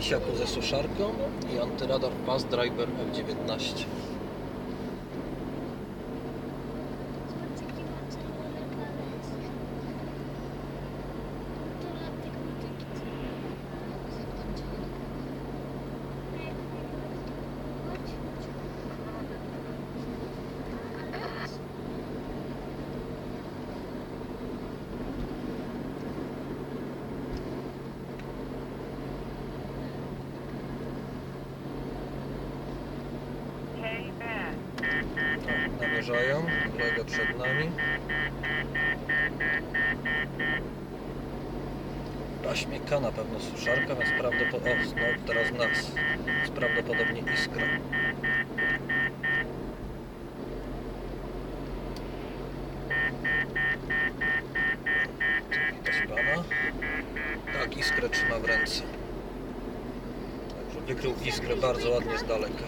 misiaku ze suszarką i antyradar Fast Driver F19. Namierzają, kolega przed nami. Raśmieka, na pewno suszarka, więc prawdopodobnie... O, teraz nas. Więc prawdopodobnie iskra. Tak, iskrę trzyma w ręce. Także wykrył iskrę bardzo ładnie z daleka.